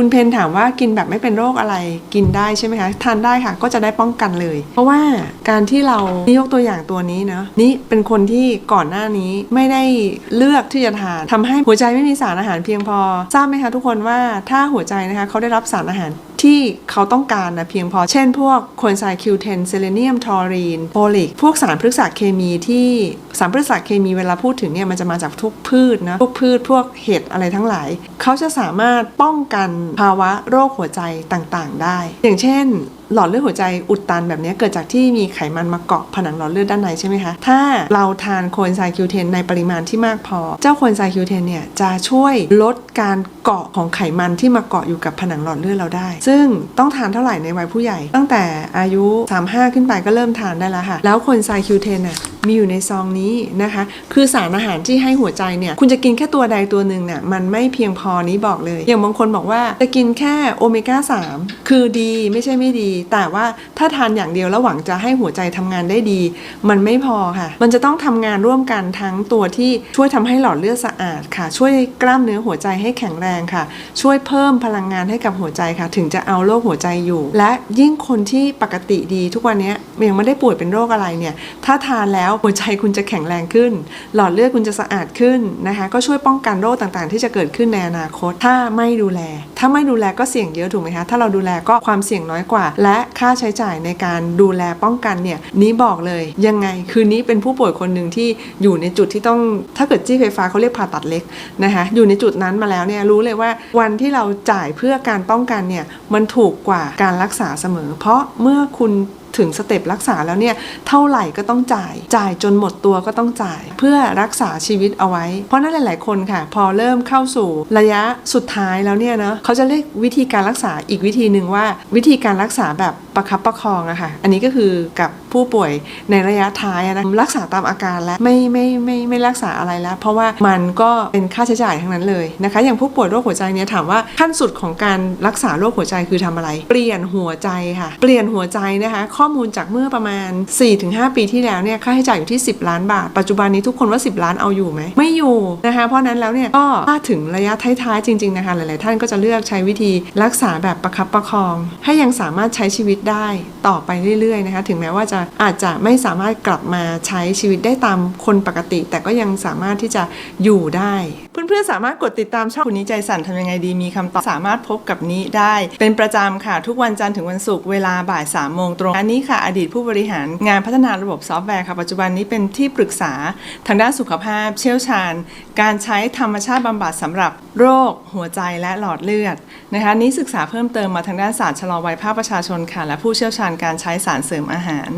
คุณเพนถามว่ากินแบบไม่เป็นโรคอะไรกินได้ใช่ไหมคะทานได้ค่ะก็จะได้ป้องกันเลย เพราะว่าการที่เรานี่ยกตัวอย่างตัวนี้เนาะนี่เป็นคนที่ก่อนหน้านี้ไม่ได้เลือกที่จะทานทำให้หัวใจไม่มีสารอาหารเพียงพอ ทราบไหมคะทุกคนว่าถ้าหัวใจนะคะเขาได้รับสารอาหารที่เขาต้องการนะเพียงพอ เช่นพวกโควอนไซคิวเทนเซเลเนียมทอรีนโพลิก พวกสารพฤกษเคมีที่สารพฤกษเคมีเวลาพูดถึงเนี่ยมันจะมาจากทุกพืชนะ พวกพืชพวกเห็ดอะไรทั้งหลาย เขาจะสามารถป้องกันภาวะโรคหัวใจต่างๆ ได้ อย่างเช่น หลอดเลือดหัวใจอุดตันแบบนี้เกิดจากที่มีไขมันมาเกาะผนังหลอดเลือดด้านในใช่ไหมคะ ถ้าเราทานโคเอนไซม์คิวเทนในปริมาณที่มากพอ เจ้าโคเอนไซม์คิวเทนเนี่ยจะช่วยลดการเกาะของไขมันที่มาเกาะอยู่กับผนังหลอดเลือดเราได้ ซึ่งต้องทานเท่าไหร่ในวัยผู้ใหญ่ ตั้งแต่อายุ 35 ขึ้นไปก็เริ่มทานได้แล้วค่ะ แล้วโคเอนไซม์คิวเทนน่ย มีอยู่ในซองนี้นะคะ คือสารอาหารที่ให้หัวใจเนี่ย คุณจะกินแค่ตัวใดตัวหนึ่งเนี่ยมันไม่เพียงพอนี้บอกเลย อย่างบางคนบอกว่าจะกินแค่โอเมก้า3 คือดีไม่ใช่ไม่ดี แต่ว่าถ้าทานอย่างเดียวแล้วหวังจะให้หัวใจทำงานได้ดี มันไม่พอค่ะ มันจะต้องทำงานร่วมกันทั้งตัวที่ช่วยทำให้หลอดเลือดสะอาดค่ะ ช่วยกล้ามเนื้อหัวใจให้แข็งแรงค่ะ ช่วยเพิ่มพลังงานให้กับหัวใจค่ะ ถึงจะเอาโรคหัวใจอยู่ และยิ่งคนที่ปกติดีทุกวันนี้ยังไม่ได้ป่วยเป็นโรคอะไรเนี่ย ถ้าทานแล้วหัวใจคุณจะแข็งแรงขึ้น หลอดเลือดคุณจะสะอาดขึ้นนะคะก็ช่วยป้องกันโรคต่างๆ ที่จะเกิดขึ้นในอนาคต ถ้าไม่ดูแล ถ้าไม่ดูแลก็เสี่ยงเยอะถูกไหมคะถ้าเราดูแลก็ความเสี่ยงน้อยกว่า และค่าใช้จ่ายในการดูแลป้องกันเนี่ยนี้บอกเลยยังไงคืนนี้เป็นผู้ป่วยคนหนึ่งที่อยู่ในจุดที่ต้องถ้าเกิดจี้ไฟฟ้าเขาเรียกผ่าตัดเล็กนะคะอยู่ในจุดนั้นมาแล้วเนี่ยรู้เลยว่าวันที่เราจ่ายเพื่อการป้องกันเนี่ยมันถูกกว่าการรักษาเสมอ เพราะเมื่อคุณ ถึงสเต็ปรักษาแล้วเนี่ยเท่าไหร่ก็ต้องจ่าย จ่ายจนหมดตัวก็ต้องจ่าย เพื่อรักษาชีวิตเอาไว้ เพราะนั้นหลาย ๆ คนค่ะ พอเริ่มเข้าสู่ระยะสุดท้ายแล้วเนี่ยเนาะเขาจะเรียกวิธีการรักษาอีกวิธีหนึ่งว่า วิธีการรักษาแบบ ประคับประคองอะค่ะ อันนี้ก็คือกับผู้ป่วยในระยะท้ายอะนะรักษาตามอาการแล้วไม่ไม่ไม่ไม่ไม่รักษาอะไรแล้ว เพราะว่ามันก็เป็นค่าใช้จ่ายทั้งนั้นเลยนะคะ อย่างผู้ป่วยโรคหัวใจเนี่ยถามว่าขั้นสุดของการรักษาโรคหัวใจคือทำอะไร เปลี่ยนหัวใจค่ะ เปลี่ยนหัวใจนะคะ ข้อมูลจากเมื่อประมาณ 4-5 ปีที่แล้วเนี่ยค่าใช้จ่ายอยู่ที่ 10 ล้านบาท ปัจจุบันนี้ทุกคนว่า 10 ล้านเอาอยู่ไหมไม่อยู่นะคะ เพราะนั้นแล้วเนี่ยก็ถ้าถึงระยะท้ายๆจริงๆนะคะหลายๆท่านก็จะเลือกใช้วิธีรักษาแบบประคับประคอง ให้ยังสามารถใช้ชีวิตได้ต่อไปเรื่อยๆนะคะถึงแม้ว่าจะอาจจะไม่สามารถกลับมาใช้ชีวิตได้ตามคนปกติ แต่ก็ยังสามารถที่จะอยู่ได้ เพื่อนๆสามารถกดติดตามช่องคุณนี้ใจสั่นทำยังไงดีมีคำตอบสามารถพบกับนี้ได้ เป็นประจำค่ะทุกวันจันทร์ถึงวันศุกร์เวลาบ่าย3ามโมงตรงอันนี้ค่ะ อดีตผู้บริหารงานพัฒนาระบบซอฟต์แวร์ค่ะปัจจุบันนี้เป็นที่ปรึกษาทางด้านสุขภาพ เชี่ยวชาญ การใช้ธรรมชาติบำบัดสำหรับโรค หัวใจและหลอดเลือดนะคะนี้ศึกษาเพิ่มเติมมาทางด้านศาสตร์ชะลอวัยภาคประชาชนค่ะ และผู้เชี่ยวชาญการใช้สารเสริมอาหาร